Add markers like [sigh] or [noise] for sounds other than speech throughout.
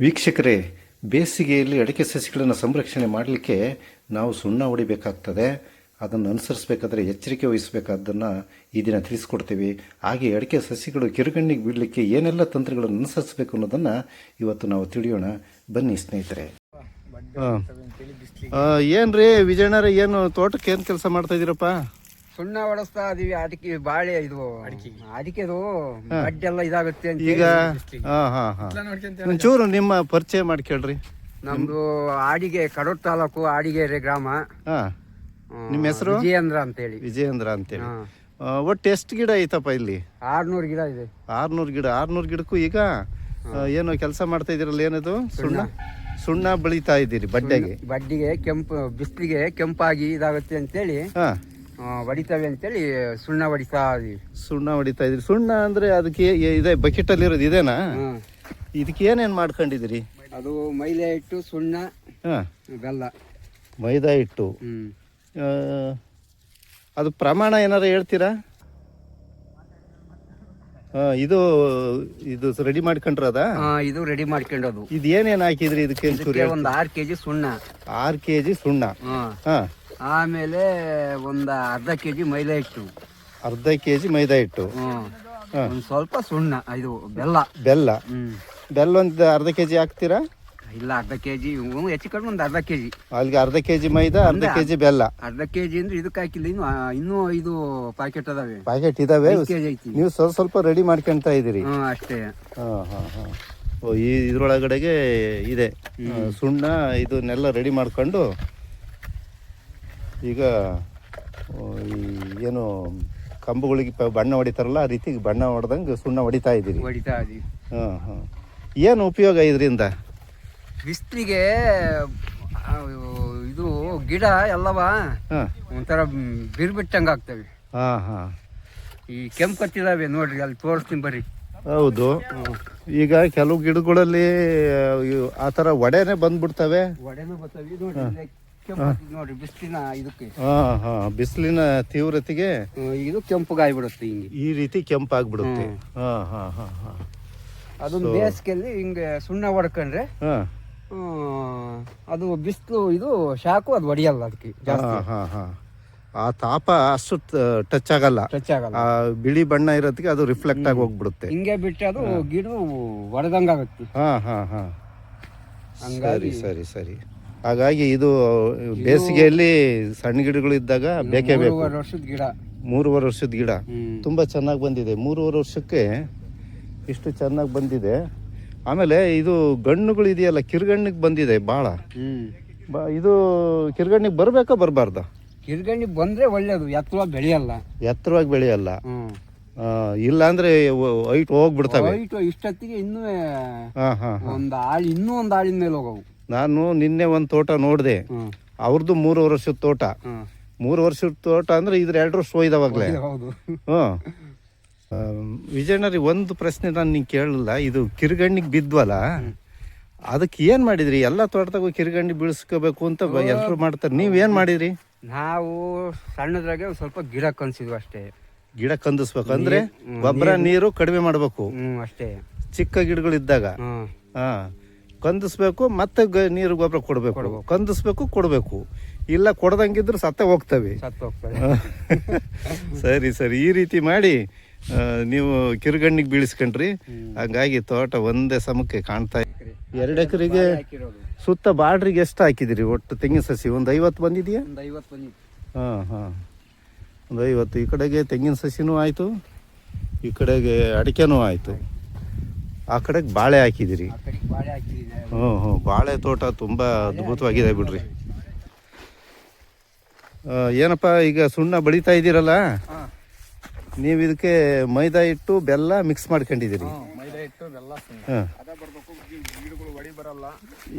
ವೀಕ್ಷಕರೇ, ಬೇಸಿಗೆಯಲ್ಲಿ ಅಡಿಕೆ ಸಸಿಗಳನ್ನು ಸಂರಕ್ಷಣೆ ಮಾಡಲಿಕ್ಕೆ ನಾವು ಸುಣ್ಣ ಹೊಡಿಬೇಕಾಗ್ತದೆ. ಅದನ್ನು ಅನುಸರಿಸಬೇಕಾದ್ರೆ ಎಚ್ಚರಿಕೆ ವಹಿಸಬೇಕಾದ್ದನ್ನು ಈ ದಿನ ತಿಳಿಸ್ಕೊಡ್ತೀವಿ. ಹಾಗೆ ಅಡಿಕೆ ಸಸಿಗಳು ಕಿರುಗಣ್ಣಿಗೆ ಬೀಳಲಿಕ್ಕೆ ಏನೆಲ್ಲ ತಂತ್ರಗಳನ್ನು ಅನುಸರಿಸಬೇಕು ಅನ್ನೋದನ್ನು ಇವತ್ತು ನಾವು ತಿಳಿಯೋಣ. ಬನ್ನಿ ಸ್ನೇಹಿತರೆ. ಏನ್ರಿ ವಿಜಯನಾರ ಏನು ತೋಟಕ್ಕೆ ಏನು ಕೆಲಸ ಮಾಡ್ತಾ ಇದ್ದೀರಪ್ಪ ಸುಣ್ಣ ಹೊಡೆಸ್ತಾ ಇದೀವಿ ಅದಕ್ಕೆ ಬಾಳೆ ಇದು ಅಡಿಕೆದು ಎಲ್ಲ ಇದಾಗುತ್ತೆ ಅಂತ ಈಗ ಹೇಳಿ. ಹಾ ಹಾ ಹಾ. ಒಂಚೂರು ನಿಮ್ಮ ಪರಿಚಯ ಮಾಡ್ಕೇಳ್ರಿ ನಮ್ದು ಆಡಿಗೆ ಕಡೂರ್ ತಾಲೂಕು ಆಡಿಗೆರೆ ಗ್ರಾಮ. ಹಾ. ನಿಮ್ಮ ಹೆಸರು? ವಿಜಯೇಂದ್ರ ಅಂತೇಳಿ. ವಿಜಯೇಂದ್ರ ಅಂತೇಳಿ. ಒಟ್ಟು ಎಷ್ಟು ಗಿಡ ಐತಪ್ಪ ಇಲ್ಲಿ? ಆರ್ನೂರು ಗಿಡ ಇದೆ. ಆರ್ನೂರು ಗಿಡ ಆರ್ನೂರು ಗಿಡಕ್ಕೂ ಈಗ ಏನು ಕೆಲಸ ಮಾಡ್ತಾ ಇದೀರಲ್ಲ ಏನದು? ಸುಣ್ಣ? ಸುಣ್ಣ. ಬಳಿತಾ ಇದ್ದೀರಿ ಬಡ್ಡೆಗೆ. ಬಡ್ಡಿಗೆ ಕೆಂಪು ಬಿಸಿಲಿಗೆ ಕೆಂಪಾಗಿ ಇದಾಗುತ್ತೆ ಅಂತೇಳಿ. ಹೊಡಿತವೆ ಅಂತೇಳಿ ಸುಣ್ಣ ಹೊಡಿತಾ ಇದೀವಿ ಸುಣ್ಣ ಹೊಡಿತಾ ಇದ್ರಿ ಸುಣ್ಣ ಅಂದ್ರೆ ಅದಕ್ಕೆ ಏ- ಇದೆ ಬಕೆಟ್ ಅಲ್ಲಿ ಇರೋದು ಇದೇನಾ. ಇದಕ್ಕೆ ಏನೇನ್ ಮಾಡ್ಕೊಂಡಿದಿರಿ ಅದು ಮೈಲೆ ಹಿಟ್ಟು ಸುಣ್ಣ ಹಾ. ಬೆಲ್ಲ. ಮೈದಾ ಹಿಟ್ಟು. ಹ್ಮ್. ಆ, ಅದು ಪ್ರಮಾಣ ಏನಾರ ಹೇಳ್ತೀರಾ? ಆ, ಇದು ಇದು ರೆಡಿ ಮಾಡ್ಕೊಂಡ್ರದ? ಆ, ಇದು ರೆಡಿ ಮಾಡ್ಕೊಂಡದು ಇದು ಏನೇನ್ ಹಾಕಿದ್ರಿ ಇದಕ್ಕೆ ಒಂದು ಆರು ಕೆಜಿ ಸುಣ್ಣ. ಆರು ಕೆ ಜಿ ಸುಣ್ಣ. ಹಾ. ಹಾ. ಆಮೇಲೆ ಒಂದು ಅರ್ಧ ಕೆ ಜಿ ಮೈದಾ ಹಿಟ್ಟು. ಅರ್ಧ ಕೆ ಜಿ ಮೈದಾ ಹಿಟ್ಟು. ಹ್ಮ್. ಒಂದ್ ಸ್ವಲ್ಪ ಸುಣ್ಣ ಇದು ಬೆಲ್ಲ. ಬೆಲ್ಲ. ಹ್ಮ್. ಬೆಲ್ಲ ಒಂದು ಅರ್ಧ ಕೆ ಜಿ ಹಾಕ್ತೀರಾ? ಇಲ್ಲ ಅರ್ಧ ಕೆ ಜಿ ಹೆಚ್ಚು ಕಡಿಮೆ ಒಂದು ಅರ್ಧ ಕೆ ಜಿ ಅಲ್ಲಿಗೆ ಅರ್ಧ ಕೆ ಜಿ ಮೈದಾ ಅರ್ಧ ಕೆ ಜಿ ಬೆಲ್ಲ. ಅರ್ಧ ಕೆ ಜಿ ಅಂದ್ರೆ ಇದಕ್ಕೆ ಹಾಕಿಲ್ಲ ಇನ್ನು ಆ, ಇನ್ನೂ ಇದು ಪ್ಯಾಕೆಟ್ ಅದಾವೆ. ಪ್ಯಾಕೆಟ್ ಇದಾವೆ. ಕೆ ಜಿ ಐತಿ. ನೀವು ಸ್ವಲ್ಪ ಸ್ವಲ್ಪ ರೆಡಿ ಮಾಡ್ಕೊಂತ ಇದ್ದೀರಿ. ಹ್ಮ್ ಅಷ್ಟೇ. ಹಾಂ ಹಾಂ ಹಾಂ. ಓ ಈ ಇದ್ರೊಳಗಡೆಗೆ ಇದೆ. ಆ, ಸುಣ್ಣ ಇದನ್ನೆಲ್ಲ ರೆಡಿ ಮಾಡ್ಕೊಂಡು ಈಗ ಈ ಏನು ಕಂಬಗಳಿಗೆ ಪ- ಬಣ್ಣ ಹೊಡಿತಾರಲ್ಲ ಆ ರೀತಿ ಬಣ್ಣ ಹೊಡೆದಂಗೆ ಸುಣ್ಣ ಹೊಡಿತಾ ಇದ್ದೀರಿ. ಹೊಡಿತಾ ಇದ್ದೀವಿ ಹಾಂ ಹಾಂ. ಏನು ಉಪಯೋಗ ಇದರಿಂದ? ಬಿಸ್ತಿಗೆ ಇದು ಗಿಡ ಎಲ್ಲವ ಹಾಂ. ಒಂಥರ ಬಿರ್ಬಿಟ್ಟಂಗೆ ಆಗ್ತವೆ. ಹಾಂ ಹಾಂ. ಈ ಕೆಂಪು ಕತ್ತಿದಾವೆ ನೋಡ್ರಿ ಅಲ್ಲಿ ತೋರಿಸ್ತೀನಿ ಬರ್ರಿ. ಹೌದು. ಈಗ ಕೆಲವು ಗಿಡಗಳಲ್ಲಿ ಆ, ಥರ ಒಡೆನೆ ಬಂದ್ಬಿಡ್ತವೆ. ಒಡೆನೂ ಬರ್ತವೆ ಇದು ನೋಡ್ರಿ ಇಲ್ಲೇ ಕೆಂಪು ನೋಡ್ರಿ ಬಿಸಿಲಿನ ಇದಕ್ಕೆ. ಹಾಂ ಹಾಂ ಬಿಸಿಲಿನ ತೀವ್ರತೆಗೆ ಹ್ಮ್, ಇದು ಕೆಂಪುಗಾಯ್ಬಿಡುತ್ತೆ ಹಿಂಗೆ. ಈ ರೀತಿ ಕೆಂಪಾಗ್ಬಿಡುತ್ತೆ. ಹಾಂ ಹಾಂ ಹಾಂ ಹಾಂ. ಅದೊಂದು ಬೇಸಿಗೆಯಲ್ಲಿ ಹಿಂಗೆ ಸುಣ್ಣ ಹೊಡ್ಕೊಂಡ್ರೆ ಹಾಂ. ಹ್ಮ್, ಅದು ಬಿಸಿಲು ಇದು ಶಾಕು ಅದು ಹೊಡಿಯಲ್ಲ ಅದಕ್ಕೆ ಜಾಸ್ತಿ. ಹಾಂ ಹಾಂ ಹಾಂ. ಆ ತಾಪ ಅಷ್ಟು ಟಚ್ ಆಗಲ್ಲ. ಟಚ್ ಆಗಲ್ಲ. ಆ ಬಿಳಿ ಬಣ್ಣ ಇರೋದಕ್ಕೆ ಅದು ರಿಫ್ಲೆಕ್ಟ್ ಆಗಿ ಹೋಗ್ಬಿಡುತ್ತೆ ಹಿಂಗೆ ಬಿಟ್ಟರೆ ಅದು ಗಿಡ ಹೊಡೆದಂಗಾಗುತ್ತೆ ಹಾಂ ಹಾಂ ಹಾಂ. ಹಂಗಾಗಿ ಸರಿ ಸರಿ ಸರಿ. ಹಾಗಾಗಿ ಇದು ಬೇಸಿಗೆಯಲ್ಲಿ ಸಣ್ಣ ಗಿಡಗಳು ಇದ್ದಾಗ ಬೇಕೇ ಬೇಕು ಮೂರುವರೆ ವರ್ಷದ ಗಿಡ. ಮೂರುವರೆ ವರ್ಷದ ಗಿಡ. ತುಂಬಾ ಚೆನ್ನಾಗಿ ಬಂದಿದೆ. ಮೂರುವರೆ ವರ್ಷಕ್ಕೆ ಇಷ್ಟು ಚೆನ್ನಾಗಿ ಬಂದಿದೆ. ಆಮೇಲೆ ಇದು ಗಣ್ಣುಗಳು ಇದೆಯಲ್ಲ ಕಿರುಗಣ್ಣಿಗೆ ಬಂದಿದೆ ಭಾಳ ಬ ಇದು ಕಿರುಗಣ್ಣಿಗೆ ಬರಬೇಕಾ ಬರಬಾರ್ದ? ಕಿರ್ಗಣ್ಣಿ ಬಂದ್ರೆ ಒಳ್ಳೇದು ಎತ್ತರವಾಗಿ ಬೆಳೆಯಲ್ಲ. ಎತ್ತರವಾಗಿ ಬೆಳೆಯಲ್ಲ. ಇಲ್ಲ ಅಂದ್ರೆ ಹೈಟ್ ಹೋಗ್ಬಿಡ್ತವೆ. ಹೈಟ್ ಇಷ್ಟೊತ್ತಿಗೆ ಇನ್ನೂ ಒಂದು ಆಳಿ ಇನ್ನೂ ಒಂದು ಆಳಿನ ಮೇಲೆ ಹೋಗವು. ನಾನು ನಿನ್ನೆ ಒಂದು ತೋಟ ನೋಡಿದೆ. ಅವ್ರದ್ದು ಮೂರು ವರ್ಷದ ತೋಟ. ಮೂರು ವರ್ಷದ ತೋಟ ಅಂದ್ರೆ ಇದ್ರ ಎರಡು ವರ್ಷ ಹೋಯ್ದವಾಗ್ಲೇ ಹ್ಞೂ ವಿಜಯನರಿ ಒಂದು ಪ್ರಶ್ನೆ ನಾನು ನಿಂಗೆ ಕೇಳಲ್ಲ ಇದು ಕಿರುಗಣ್ಣಿಗೆ ಬಿದ್ವಲ್ಲ? ಅದಕ್ಕೆ ಏನು ಮಾಡಿದ್ರಿ? ಎಲ್ಲ ತೋಟದಾಗ ಕಿರುಗಣ್ಣಿ ಬೀಳಿಸ್ಕೋಬೇಕು ಅಂತ ಎಲ್ಲರೂ ಮಾಡ್ತಾರೆ. ನೀವು ಏನು ಮಾಡಿದ್ರಿ? ನಾವು ಸಣ್ಣದ್ರಾಗೆ ಒಂದ್ ಸ್ವಲ್ಪ ಗಿಡ ಕನ್ಸಿದ್ವು ಅಷ್ಟೇ. ಗಿಡ ಕಂದಿಸ್ಬೇಕು ಅಂದ್ರೆ ಗೊಬ್ಬರ ನೀರು ಕಡಿಮೆ ಮಾಡಬೇಕು. ಹ್ಮ್ ಅಷ್ಟೇ. ಚಿಕ್ಕ ಗಿಡಗಳಿದ್ದಾಗ. ಇದ್ದಾಗ ಹಾ. ಕಂದಿಸ್ಬೇಕು ಮತ್ತೆ ಗ- ನೀರು ಗೊಬ್ಬರ ಕೊಡಬೇಕು. ಕಂದಿಸ್ಬೇಕು ಕೊಡಬೇಕು. ಇಲ್ಲ ಕೊಡ್ದಂಗಿದ್ರೆ ಸತ್ತ ಹೋಗ್ತವೆ. ಸರಿ ಸರಿ. ಈ ರೀತಿ ಮಾಡಿ ನೀವು ಕಿರುಗಣ್ಣಿಗೆ ಬೀಳಿಸ್ಕೊಂಡ್ರಿ. ಹಂಗಾಗಿ ತೋಟ ಒಂದೇ ಸಮಕ್ಕೆ ಕಾಣ್ತಾ ಎರಡು ಎಕರೆಗೆ ಸುತ್ತ ಬಾರ್ಡ್ರಿಗೆ ಎಷ್ಟು ಹಾಕಿದಿರಿ? ಒಟ್ಟು ತೆಂಗಿನ ಸಸಿ ಒಂದು ಐವತ್ತು ಬಂದಿದೆಯಾ? ಹಾಂ ಹಾಂ. ಒಂದು ಐವತ್ತು. ಈ ಕಡೆಗೆ ತೆಂಗಿನ ಸಸಿನೂ ಆಯಿತು. ಈ ಕಡೆಗೆ ಅಡಿಕೆನೂ ಆಯಿತು. ಆ ಕಡೆಗೆ ಬಾಳೆ ಹಾಕಿದಿರಿ. ಹ್ಞೂ ಹ್ಞೂ ಬಾಳೆ ತೋಟ ತುಂಬ ಅದ್ಭುತವಾಗಿದೆ ಬಿಡ್ರಿ. ಏನಪ್ಪ ಈಗ ಸುಣ್ಣ ಬಳಿತಾ ಇದ್ದೀರಲ್ಲ? ನೀವು ಇದಕ್ಕೆ ಮೈದಾ ಹಿಟ್ಟು ಬೆಲ್ಲ ಮಿಕ್ಸ್ ಮಾಡ್ಕೊಂಡಿದ್ದೀರಿ.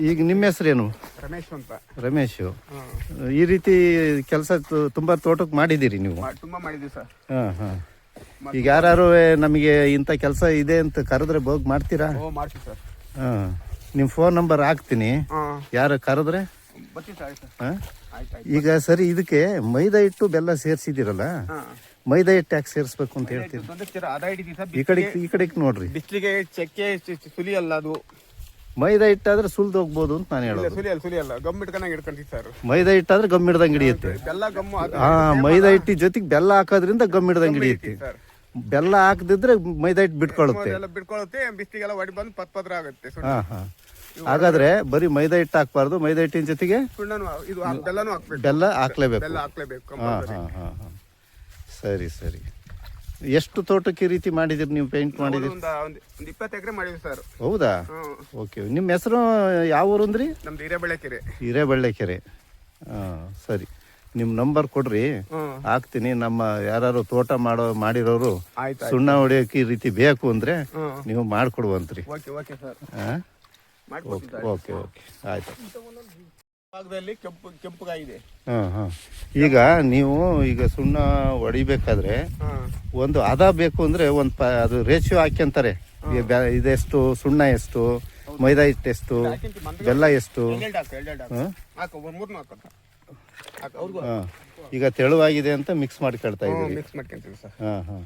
ಈಗ ನಿಮ್ಮ ಹೆಸರೇನು? ರಮೇಶ್ ಅಂತ. ರಮೇಶು. ಈ ರೀತಿ ಕೆಲಸ ತುಂಬ ತೋಟಕ್ಕೆ ಮಾಡಿದ್ದೀರಿ ನೀವು? ಸರ್. ಹಾಂ ಹಾಂ. ಈಗ ಯಾರು ನಮಗೆ ಇಂಥ ಕೆಲಸ ಇದೆ ಅಂತ ಕರೆದ್ರೆ ಹೋಗಿ ಮಾಡ್ತೀರಾ? ಸರ್. ಹಾಂ. ನಿಮ್ಮ ಫೋನ್ ನಂಬರ್ ಹಾಕ್ತೀನಿ. ಯಾರು ಕರೆದ್ರೆ? ಈಗ ಸರಿ ಇದಕ್ಕೆ ಮೈದಾ ಹಿಟ್ಟು ಬೆಲ್ಲ ಸೇರಿಸಿದಿರಲ್ಲ ಮೈದಾ ಹಿಟ್ಟು ಯಾಕೆ ಸೇರಿಸ್ಬೇಕು ಅಂತ ಹೇಳ್ತೀನಿ ಈ ಕಡೆ ಈ ಕಡೆಗೆ ನೋಡ್ರಿ. ಬಿಸಿಲಿಗೆ ಚಕ್ಕೆ ಸುಲಿಯಲ್ಲ ಅದು. ಮೈದಾ ಹಿಟ್ಟಾದ್ರೆ ಸುಲ್ದು ಹೋಗ್ಬೋದು ಅಂತ ನಾನು ಹೇಳೋದು. ಮೈದಾ ಹಿಟ್ಟಾದ್ರೆ ಗಮ್ ಹಿಡ್ದಂಗೆ ಹಿಡಿಯುತ್ತೆ. ಬೆಲ್ಲ ಗಮ್ಮು ಅದು ಹಾ ಮೈದಾ ಹಿಟ್ಟಿ ಜೊತೆಗೆ ಬೆಲ್ಲ ಹಾಕೋದ್ರಿಂದ ಗಮ್ ಹಿಡ್ದಂಗೆ ಹಿಡಿಯುತ್ತೆ. ಸರ್. ಬೆಲ್ಲ ಹಾಕದಿದ್ರೆ ಮೈದಾ ಹಿಟ್ಟು ಬಿಟ್ಕೊಳ್ಳುತ್ತೆ. ಎಲ್ಲ ಬಿಟ್ಕೊಳ್ಳುತ್ತೆ ಬಿಸಿಗೆಲ್ಲ ಒಡಿ ಬಂದು ಪತ್ ಪತ್ರ ಆಗುತ್ತೆ ಸುಣ್ಣ. ಹಾ ಹಾ. ಹಾಗಾದ್ರೆ ಬರೀ ಮೈದಾ ಹಿಟ್ಟು ಹಾಕ್ಬಾರ್ದು ಮೈದಾ ಹಿಟ್ಟಿನ ಜೊತೆಗೆ ಸುಣ್ಣನು ಇದು ಹಾಕ್- ಬೆಲ್ಲನೂ ಹಾಕ್ಬೇಕು. ಬೆಲ್ಲ ಹಾಕ್ಲೇಬೇಕು. ಬೆಲ್ಲ ಹಾಕ್ಲೇಬೇಕು ಹಾಂ ಕಂಪಲ್ಸರಿ. ಹಾ ಹಾ. ಹಾ ಸರಿ ಸರಿ. ಎಷ್ಟು ತೋಟಕ್ಕೆ ಈ ರೀತಿ ಮಾಡಿದಿರಿ ನೀವು ಪೇಂಟ್ ಮಾಡಿದಿರಿ? ಒಂದು ಒಂದು ಒಂದು ಇಪ್ಪತ್ತು ಎಕರೆ ಮಾಡಿದ್ವಿ ಸರ್. ಹೌದಾ? ಓಕೆ. ನಿಮ್ಮ ಹೆಸರು ಯಾವ ಊರು ಅಂದ್ರಿ? ನಮ್ದು ಹಿರೇಬೆಳೆಕೆರೆ ಹಿರೇಬಳ್ಳೆಕೆರೆ ಹಾಂ ಸರಿ. ನಿಮ್ಮ ನಂಬರ್ ಕೊಡ್ರಿ. ಹಾಕ್ತೀನಿ. ನಮ್ಮ ಯಾರು ತೋಟ ಮಾಡೋ ಮಾಡಿರೋರು ಆಯ್ತು ಸುಣ್ಣ ಹೊಡಿಯೋಕೆ ಈ ರೀತಿ ಬೇಕು ಅಂದ್ರೆ ನೀವು ಮಾಡ್ಕೊಡುವಂತ್ರಿ. Okay okay sir. Okay okay ಆಯ್ತು. ಭಾಗದಲ್ಲಿ ಕೆಂಪು ಕೆಂಪುಗಾಯಿದೆ ಹಾಂ ಹಾಂ. ಈಗ ನೀವು ಈಗ ಸುಣ್ಣ ಹೊಡಿಬೇಕಾದ್ರೆ ಒಂದು ಅದ ಬೇಕು ಅಂದ್ರೆ ಒಂದು ಪ ಅದು ರೇಷಿಯೋ ಹಾಕ್ಯಂತಾರೆ ಈಗ ಬ್ಯಾ- ಇದೆಷ್ಟು? ಸುಣ್ಣ ಎಷ್ಟು? ಮೈದಾ ಹಿಟ್ಟು ಎಷ್ಟು ಬೆಲ್ಲ ಎಷ್ಟು? ಎರಡೆರಡು ಹಾಕು ಎರಡೆರಡು ಹಾಕು. ಹಾಂ ಹಾಕು ಒಂದು ಮೂರ್ನು ಹಾಕು. ಹಾಕು ಅವ್ರಿಗೂ ಹಾಂ. ಈಗ ತೆಳುವಾಗಿದೆ ಅಂತ ಮಿಕ್ಸ್ ಮಾಡ್ಕಳ್ತಾ ಇದ್ದೀವಿ ಮಿಕ್ಸ್ ಮಾಡ್ಕೊಂತೀವಿ ಸರ್. ಹಾಂ ಹಾಂ.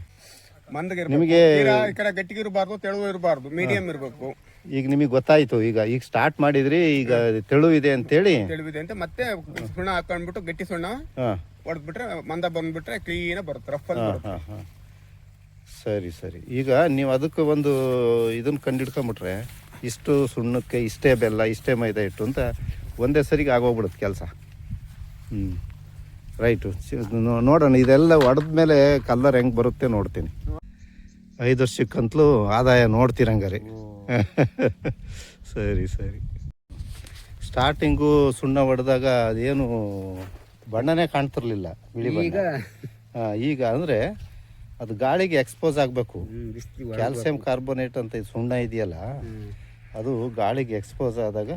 ಮಂದಗೆ ನಿಮಗೆ- ಈ ಕಡೆ ಗಟ್ಟಿಗೆ ಇರಬಾರ್ದು ತೆಳುವು ಇರಬಾರ್ದು ಮೀಡಿಯಂ ಇರಬೇಕು. ಈಗ ನಿಮಗೆ ಗೊತ್ತಾಯ್ತು ಈಗ ಈಗ ಸ್ಟಾರ್ಟ್ ಮಾಡಿದ್ರಿ ಈಗ ತೆಳು ಇದೆ ಅಂತೇಳಿ. ತೆಳುವಿದೆ ಅಂತ ಮತ್ತೆ ಸುಣ್ಣ ಹಾಕೊಂಡ್ಬಿಟ್ಟು ಗಟ್ಟಿ ಸುಣ್ಣ ಹಾಂ. ಹೊಡೆದ್ಬಿಟ್ರೆ ಮಂದ ಬಂದ್ಬಿಟ್ರೆ ಕ್ಲೀನ್ ಬರುತ್ತೆ ರಫ್ ಬರುತ್ತೆ. ಸರಿ ಸರಿ. ಈಗ ನೀವು ಅದಕ್ಕೆ ಒಂದು ಇದನ್ನ ಕಂಡಿಡ್ಕೊಂಬಿಟ್ರೆ ಇಷ್ಟು ಸುಣ್ಣಕ್ಕೆ ಇಷ್ಟೇ ಬೆಲ್ಲ ಇಷ್ಟೇ ಮೈದಾ ಹಿಟ್ಟು ಅಂತ ಒಂದೇ ಸರಿಗೆ ಆಗೋಗ್ಬಿಡುತ್ತೆ ಕೆಲಸ. ಹ್ಞೂ ರೈಟು. ನೋಡೋಣ. ಇದೆಲ್ಲ ಹೊಡೆದ್ಮೇಲೆ ಕಲ್ಲರ್ ಹೆಂಗೆ ಬರುತ್ತೆ ನೋಡ್ತೀನಿ. ಐದು ವರ್ಷಕ್ಕಂತಲೂ ಆದಾಯ ನೋಡ್ತೀರಂಗಾರೆ. [laughs] ಸರಿ ಸರಿ. ಸ್ಟಾರ್ಟಿಂಗು ಸುಣ್ಣ ಹೊಡೆದಾಗ ಅದೇನು ಬಣ್ಣನೇ ಕಾಣ್ತಿರ್ಲಿಲ್ಲ ಬಿಳಿ ಬಣ್ಣ. ಹಾ, ಈಗ ಅಂದರೆ ಅದು ಗಾಳಿಗೆ ಎಕ್ಸ್ಪೋಸ್ ಆಗಬೇಕು. ಕ್ಯಾಲ್ಸಿಯಂ ಕಾರ್ಬೋನೇಟ್ ಅಂತ ಇದು ಸುಣ್ಣ ಇದೆಯಲ್ಲ ಅದು ಗಾಳಿಗೆ ಎಕ್ಸ್ಪೋಸ್ ಆದಾಗ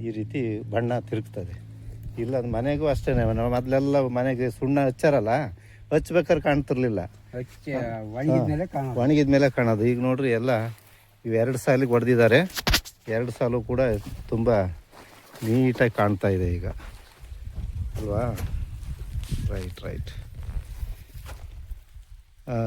ಈ ರೀತಿ ಬಣ್ಣ ತಿರುಗ್ತದೆ. ಇಲ್ಲ ಅದು ಮನೆಗೂ ಅಷ್ಟೇ ಮೊದಲೆಲ್ಲ ಮನೆಗೆ ಸುಣ್ಣ ಹಚ್ಚಾರಲ್ಲ ಹಚ್ಬೇಕಾದ್ರೆ ಕಾಣ್ತಿರ್ಲಿಲ್ಲ. ಒಣಗಿದ ಮೇಲೆ ಕಾಣೋದು. ಈಗ ನೋಡ್ರಿ ಎಲ್ಲ ಇವೆರಡು ಎರಡು ಸಾಲಿಗೆ ಹೊಡೆದಿದ್ದಾರೆ ಎರಡು ಸಾಲು ಕೂಡ ತುಂಬ ನೀಟಾಗಿ ಕಾಣ್ತಾ ಇದೆ ಈಗ. ಅಲ್ವಾ? Right right